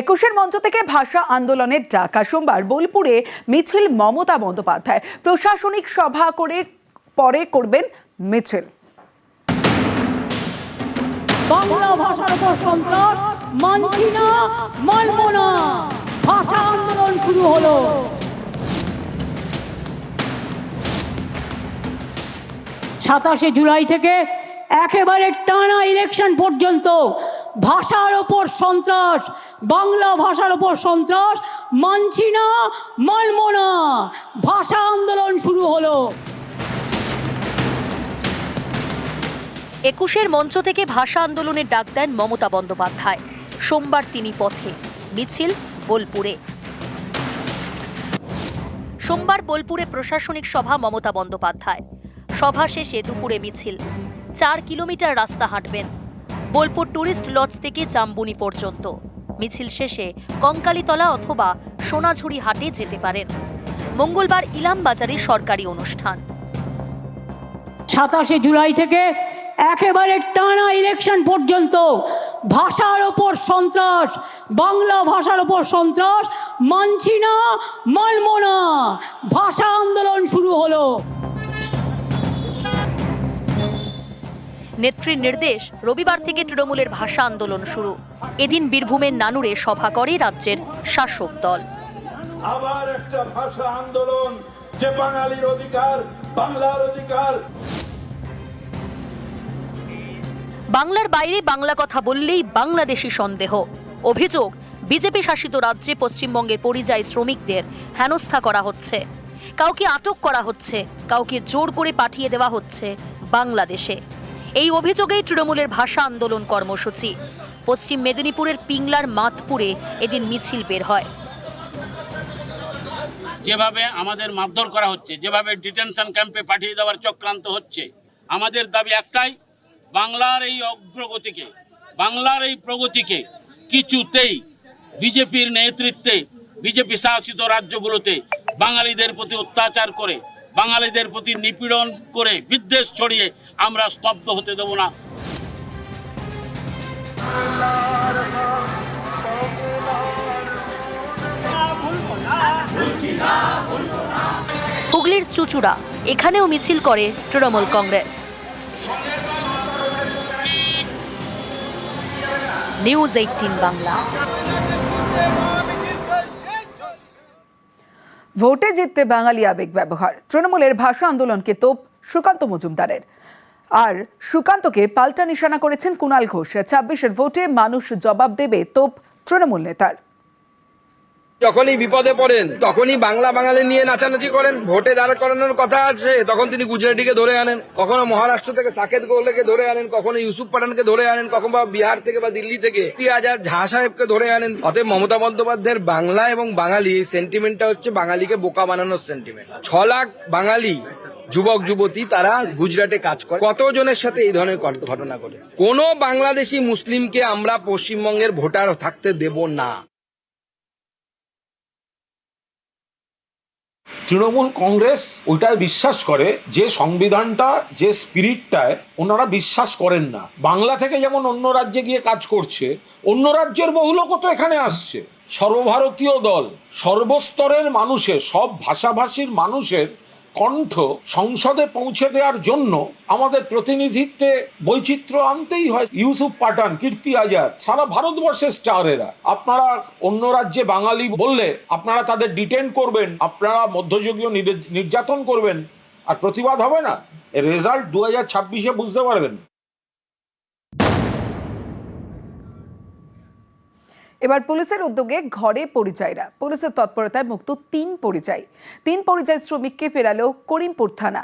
একুশের মঞ্চ থেকে ভাষা আন্দোলনের ডাকা সোমবার বোলপুরে মিছিল মমতা বন্দ্যোপাধ্যায়। প্রশাসনিক সভা করে পরে করবেন মিছিল। বাংলা ভাষার উপর সন্ত্রাস মানছি না মানব না ভাষা আন্দোলন শুরু হলো। সাতাশে জুলাই থেকে একেবারে টানা ইলেকশন পর্যন্ত ভাষার ওপর সন্ত্রাস, বাংলা ভাষার ওপর সন্ত্রাস মানছি না মানব না ভাষা আন্দোলন শুরু হলো। একুশের মঞ্চ থেকে ভাষা আন্দোলনের ডাক দেন মমতা বন্দ্যোপাধ্যায়। সোমবার তিনি পথে, মিছিল বোলপুরে। সোমবার বোলপুরে প্রশাসনিক সভা মমতা বন্দ্যোপাধ্যায়। সভা শেষে দুপুরে মিছিল। চার কিলোমিটার রাস্তা হাঁটবেন। বোলপুর ট্যুরিস্ট লজ থেকে জাম্বুনি পর্যন্ত। মিছিল শেষে কঙ্কালীতলা অথবা সোনাঝুরি হাটে যেতে পারেন। মঙ্গলবার ইলাম বাজারে সরকারি অনুষ্ঠান। সাতাশে জুলাই থেকে একেবারে টানা ইলেকশন পর্যন্ত ভাষার ওপর সন্ত্রাস, বাংলা ভাষার ওপর সন্ত্রাস, মানছি না, মানব না। ভাষা আন্দোলন শুরু হলো। নেত্রীর নির্দেশ রবিবার থেকে তৃণমূলের ভাষা আন্দোলন শুরু। এদিন বীরভূমের নানুরে সভা করে রাজ্যের শাসক দল। আবার একটা ভাষা আন্দোলন যে বাঙালির অধিকার বাংলার অধিকার। বাংলার বাইরে বাংলা কথা বললেই বাংলাদেশি সন্দেহ। অভিযোগ বিজেপি শাসিত রাজ্যে পশ্চিমবঙ্গের পরিযায়ী শ্রমিকদের হেনস্থা করা হচ্ছে। কাউকে আটক করা হচ্ছে কাউকে জোর করে পাঠিয়ে দেওয়া হচ্ছে বাংলাদেশে। এই অভিযোগেই তৃণমূলের ভাষা আন্দোলন কর্মসূচি। পশ্চিম মেদিনীপুরের পিংলার মাতপুরে এদিন মিছিল বের হয়। যেভাবে আমাদের মারধর করা হচ্ছে, যেভাবে ডিটেনশন ক্যাম্পে পাঠিয়ে দেওয়ার চক্রান্ত হচ্ছে, আমাদের দাবি একটাই, বাংলার এই অগ্রগতিকে, বাংলার এই প্রগতিকে কিছুতেই বিজেপির নেতৃত্বে, বিজেপি শাসিত রাজ্যগুলোতে বাঙালিদের প্রতি অত্যাচার করে বাঙালিদের প্রতি নিপীড়ন করে বিদ্বেষ ছড়িয়ে আমরা স্তব্ধ হতে দেব না। হুগলির চুচুড়া, এখানেও মিছিল করে Trinamool Congress. News eighteen Bangla. ভোটে জিততে বাঙালি আবেগ ব্যবহার তৃণমূলের ভাষা আন্দোলনকে তোপ সুকান্ত মজুমদারের। আর সুকান্তকে পাল্টা নিশানা করেছেন কুণাল ঘোষ। ছাব্বিশের ভোটে মানুষ জবাব দেবে তোপ তৃণমূল নেতার। যখনই বিপদে পড়েন, তখনই বাংলা বাঙালি নিয়ে নাচানাচি করেন, ভোটে দাঁড় করানোর কথা আছে, তখন তিনি গুজরাটিকে ধরে আনেন, কখনো মহারাষ্ট্র থেকে সাকেত গোলেকে ধরে আনেন, কখনো ইউসুফ পাঠানকে ধরে আনেন, কখনো বা বিহার থেকে বা দিল্লি থেকে। আজাদ ঝা সাহেবকে ধরে আনেন। অতএব মমতা বন্দ্যোপাধ্যায়ের বাংলা এবং বাঙালি সেন্টিমেন্টটা হচ্ছে বাঙালিকে বোকা বানানোর সেন্টিমেন্ট ছ লাখ বাঙালি, যুবক, যুবতী, তারা গুজরাটে কাজ করে। কতজনের সাথে এই ধরনের ঘট- ঘটনা ঘটে? কোন বাংলাদেশি মুসলিমকে আমরা পশ্চিমবঙ্গের ভোটার থাকতে দেব না। তৃণমূল কংগ্রেস ওইটাই বিশ্বাস করে, যে সংবিধানটা, যে স্পিরিটটায় ওনারা বিশ্বাস করেন না। বাংলা থেকে যেমন অন্য রাজ্যে গিয়ে কাজ করছে, অন্য রাজ্যের বহু তো এখানে আসছে। সর্বভারতীয় দল, সর্বস্তরের মানুষের, সব ভাষাভাষীর মানুষের কণ্ঠ সংসদে পৌঁছে দেওয়ার জন্য আমাদের প্রতিনিধিত্বে বৈচিত্র্য আনতেই হয়। ইউসুফ পাঠান, কীর্তি আজাদ, সারা ভারতবর্ষের স্টারেরা। আপনারা অন্য রাজ্যে বাঙালি বললে আপনারা তাদের ডিটেন করবেন, আপনারা মধ্যযুগীয় নির- নির্যাতন করবেন, আর প্রতিবাদ হবে না। রেজাল্ট দু হাজার ছাব্বিশে বুঝতে পারবেন। এবার পুলিশের উদ্যোগে ঘরে পরিচয়রা পুলিশের তৎপরতায় মুক্ত তিন পরিচয় তিন পরিযায়ী শ্রমিককে ফেরালো করিমপুর থানা।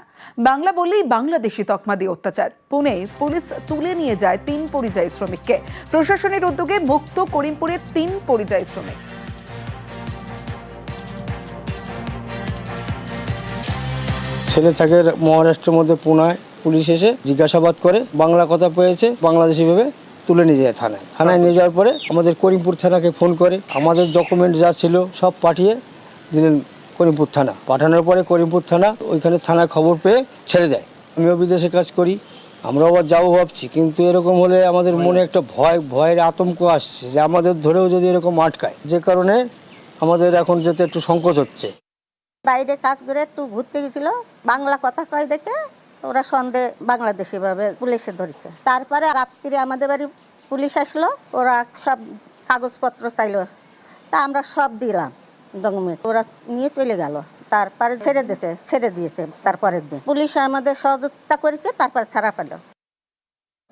বাংলা বললেই বাংলাদেশি তকমা দিয়ে অত্যাচার। পুনে পুলিশ তুলে নিয়ে যায় তিন পরিযায়ী শ্রমিককে। প্রশাসনের উদ্যোগে মুক্ত করিমপুরের তিন পরিযায়ী শ্রমিক। ছেলে থাকে মহারাষ্ট্রের মধ্যে পুনায় পুলিশ এসে জিজ্ঞাসাবাদ করে, বাংলা কথা পেয়েছে, বাংলাদেশি ভেবে তুলে নিয়ে যায় থানায়। থানায় নিয়ে যাওয়ার পরে আমাদের করিমপুর থানাকে ফোন করে, আমাদের ডকুমেন্ট যা ছিল সব পাঠিয়ে দিলেন করিমপুর থানা। পাঠানোর পরে করিমপুর থানা ওইখানে থানায় খবর পেয়ে ছেড়ে দেয়। আমিও বিদেশে কাজ করি আমরা আবার যাব ভাবছি, কিন্তু এরকম হলে আমাদের মনে একটা ভয়, ভয়ের আতঙ্ক আসছে যে আমাদের ধরেও যদি এরকম আটকায়, যে কারণে আমাদের এখন যেতে একটু সংকোচ হচ্ছে। বাইরে কাজ করে একটু ঘুরতে গেছিল, বাংলা কথা কয় দেখে ওরা সন্দেহ বাংলাদেশি ভাবে পুলিশে ধরেছে। তারপরে রাত্রিরে আমাদের বাড়ি পুলিশ আসলো, ওরা সব কাগজপত্র চাইলো। তা আমরা সব দিলাম ডকুমেন্ট। ওরা নিয়ে চলে গেল। তারপরে ছেড়ে দিয়েছে ছেড়ে দিয়েছে তারপরের দিন। পুলিশ আমাদের সহযোগিতা করেছে, তারপর ছাড়া পেল।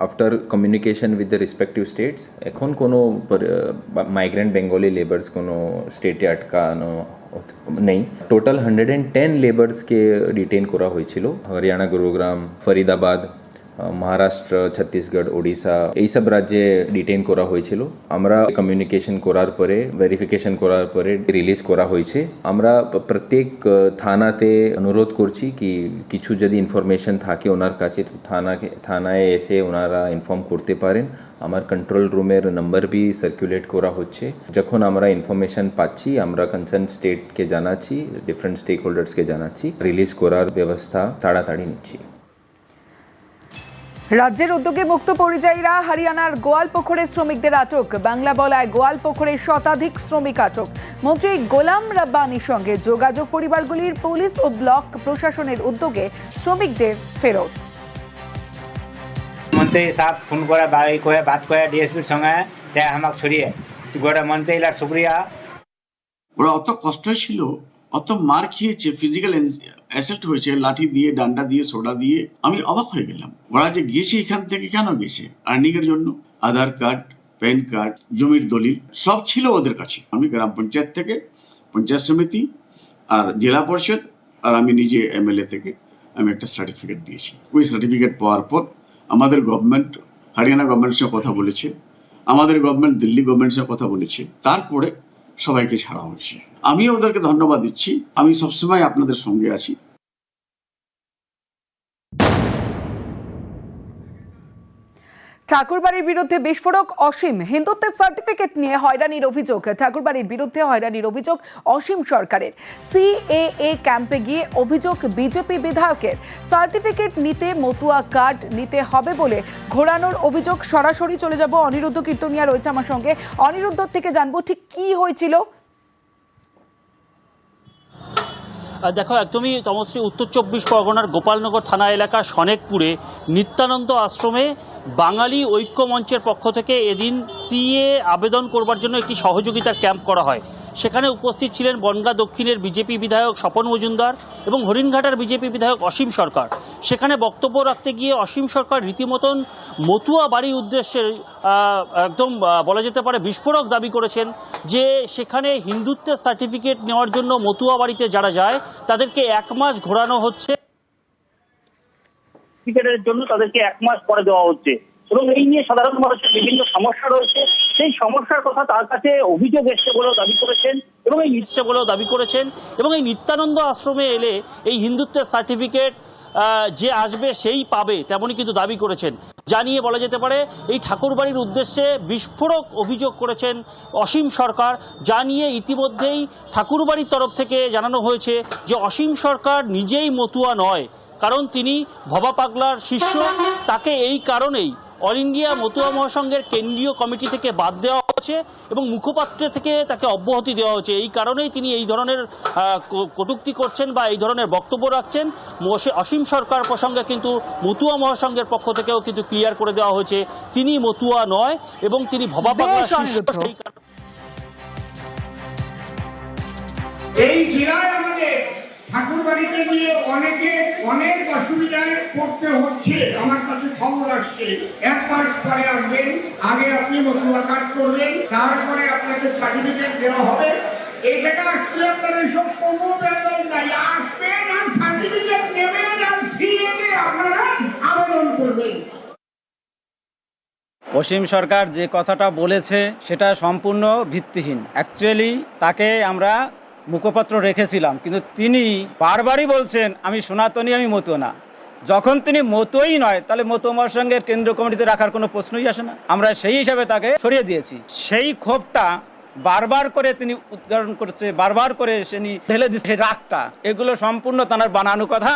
After communication with the respective states এখন কোনো মাইগ্রেন্ট বেঙ্গলি লেবার্স কোনো স্টেটে আটকানো নেই টোটাল হান্ড্রেড অ্যান্ড টেন লেবার্সকে ডিটেন করা হয়েছিল হরিয়ানা গুরুগ্রাম ফরিদাবাদ মহারাষ্ট্র ছত্তিশগড় ওড়িশা এইসব রাজ্যে ডিটেন করা হয়েছিল আমরা কমিউনিকেশন করার পরে ভেরিফিকেশন করার পরে রিলিজ করা হয়েছে আমরা প- প্রত্যেক আহ, থানাতে অনুরোধ করছি কি কিছু যদি ইনফরমেশন থাকে ওনার কাছে তো থানাকে থানায় এসে ওনারা ইনফর্ম করতে পারেন আমার কন্ট্রোল রুমের নাম্বার বি সার্কুলেট করা হচ্ছে। যখন আমরা ইনফরমেশন পাচ্ছি, আমরা কনসার্ন স্টেটকে জানাচ্ছি ডিফারেন্ট স্টেক হোল্ডার্সকে জানাচ্ছি রিলিজ করার ব্যবস্থা তাড়াতাড়ি নিচ্ছি। রাজ্যের উদ্যোগে মুক্ত পরিযায়ীরা হরিয়ানার গোয়ালপুকুরে শ্রমিকদের আটক। বাংলা বলায় গোয়ালপুকুরে শতাধিক শ্রমিক আটক। মন্ত্রী গোলাম রাব্বানির সঙ্গে যোগাযোগ পরিবারগুলির পুলিশ ও ব্লক প্রশাসনের উদ্যোগে শ্রমিকদের ফেরত। মন্ত্রী সাহেব ফোন করে বাড়ি করে বাদ করে ডিএসপির সঙ্গে, তে আমাকে ছড়িয়ে। গোটা মন্ত্রী লার শুক্রিয়া। ওরা অত কষ্ট ছিল, অত মার খেয়েছে ফিজিক্যাল অ্যাসেল্ট হয়েছে, লাঠি দিয়ে, ডান্ডা দিয়ে, সোডা দিয়ে। আমি অবাক হয়ে গেলাম, ওরা যে গেছে এখান থেকে কেন গেছে? আর্নিং এর জন্য, আধার কার্ড, প্যান কার্ড, জমির দলিল, সব ছিল ওদের কাছে। আমি গ্রাম পঞ্চায়েত থেকে, পঞ্চায়েত সমিতি আর জেলা পরিষদ, আর আমি নিজে এমএলএ থেকে আমি একটা সার্টিফিকেট দিয়েছি। ওই সার্টিফিকেট পাওয়ার পর আমাদের গভর্নমেন্ট হরিয়ানা গভর্নমেন্টের সঙ্গে কথা বলেছে, আমাদের গভর্নমেন্ট দিল্লি গভর্নমেন্টের সঙ্গে কথা বলেছে, তারপরে সবাইকে ছাড়া হয়েছে। আমিও ওদেরকে ধন্যবাদ দিচ্ছি। আমি সবসময় আপনাদের সঙ্গে আছি। ঠাকুরবাড়ির বিরুদ্ধে বিস্ফোরক অসীম। হিন্দুত্বের সার্টিফিকেট নিয়ে হয়রানির অভিযোগ। ঠাকুরবাড়ির বিরুদ্ধে হয়রানির অভিযোগ অসীম সরকারের। সিএএ ক্যাম্পে গিয়ে অভিযোগ বিজেপি বিধায়কের। সার্টিফিকেট নিতে মতুয়া কার্ড নিতে হবে বলে ঘোরানোর অভিযোগ। সরাসরি চলে যাব অনিরুদ্ধ কীর্তনিয়া রয়েছে আমার সঙ্গে। অনিরুদ্ধ, থেকে জানব ঠিক কি হয়েছিল? দেখো একদমই তমশ্রী উত্তর চব্বিশ পরগনার গোপালনগর থানা এলাকার সনেকপুরে নিত্যানন্দ আশ্রমে বাঙালি ঐক্য মঞ্চের পক্ষ থেকে এদিন সিএ আবেদন করবার জন্য একটি সহযোগিতার ক্যাম্প করা হয়। সেখানে উপস্থিত ছিলেন বনগা দক্ষিণের বিজেপি বিধায়ক স্বপন মজুমদার এবং হরিণঘাটার বিজেপি বিধায়ক অসীম সরকার। সেখানে বক্তব্য রাখতে গিয়ে অসীম সরকার রীতিমতন মতুয়া বাড়ির উদ্দেশ্যে একদম বলা যেতে পারে বিস্ফোরক দাবি করেছেন যে সেখানে হিন্দুত্বের সার্টিফিকেট নেওয়ার জন্য মতুয়া বাড়িতে যারা যায়, তাদেরকে এক মাস ঘোরানো হচ্ছে। জন্য তাদেরকে এক মাস পরে দেওয়া হচ্ছে। এবং এই নিয়ে সাধারণ মানুষের বিভিন্ন সমস্যা রয়েছে। সেই সমস্যার কথা তার কাছে অভিযোগ এসছে বলেও দাবি করেছেন এবং এই নিচ্ছে বলেও দাবি করেছেন এবং এই নিত্যানন্দ আশ্রমে এলে এই হিন্দুত্বের সার্টিফিকেট যে আসবে সেই পাবে, তেমনই কিন্তু দাবি করেছেন। জানিয়ে বলা যেতে পারে, এই ঠাকুরবাড়ির উদ্দেশ্যে বিস্ফোরক অভিযোগ করেছেন অসীম সরকার। যা নিয়ে ইতিমধ্যেই ঠাকুরবাড়ির তরফ থেকে জানানো হয়েছে যে অসীম সরকার নিজেই মতুয়া নয়, কারণ তিনি ভবা পাগলার শিষ্য। তাকে এই কারণেই অল ইন্ডিয়া মতুয়া মহাসংঘের কেন্দ্রীয় কমিটি থেকে বাদ দেওয়া হচ্ছে এবং মুখপাত্র থেকে তাকে অব্যাহতি দেওয়া হচ্ছে। এই কারণেই তিনি এই ধরনের কটূক্তি করছেন বা এই ধরনের বক্তব্য রাখছেন। মোশে- অসীম সরকার প্রসঙ্গে কিন্তু মতুয়া মহাসংঘের পক্ষ থেকেও কিন্তু ক্লিয়ার করে দেওয়া হয়েছে। তিনি মতুয়া নয় এবং তিনি ভবা এই জেলায় আমাদের ঠাকুর বাড়িতে গিয়ে অনেকে অনেক অসুবিধায় পড়তে হচ্ছে। আমার কাছে খবর আসছে। এক মাস পরে আসবেন, আগে আপনি মতুয়া কাজ করবেন, তারপরে আপনাকে সার্টিফিকেট দেওয়া হবে। জায়গায় আসলে আপনার এইসব কোনো বেতন নাই। আসবেন আর সার্টিফিকেট নেবেন আর সিএতে আপনারা আবেদন করবেন। অসীম সরকার যে কথাটা বলেছে, সেটা সম্পূর্ণ ভিত্তিহীন। অ্যাকচুয়ালি তাকে আমরা মুখপত্র রেখেছিলাম, কিন্তু তিনি বারবারই বলছেন, আমি সনাতনী, আমি মতো না। যখন তিনি মতোই নয়, তাহলে মতো আমার সঙ্গে কেন্দ্র কমিটিতে রাখার কোনো প্রশ্নই আসে না। আমরা সেই হিসাবে তাকে সরিয়ে দিয়েছি। সেই ক্ষোভটা বারবার করে তিনি উদ্ঘাটন করছে, বারবার করে সে ঢেলে দিচ্ছে। রাগটা, এগুলো সম্পূর্ণ তার বানানো কথা।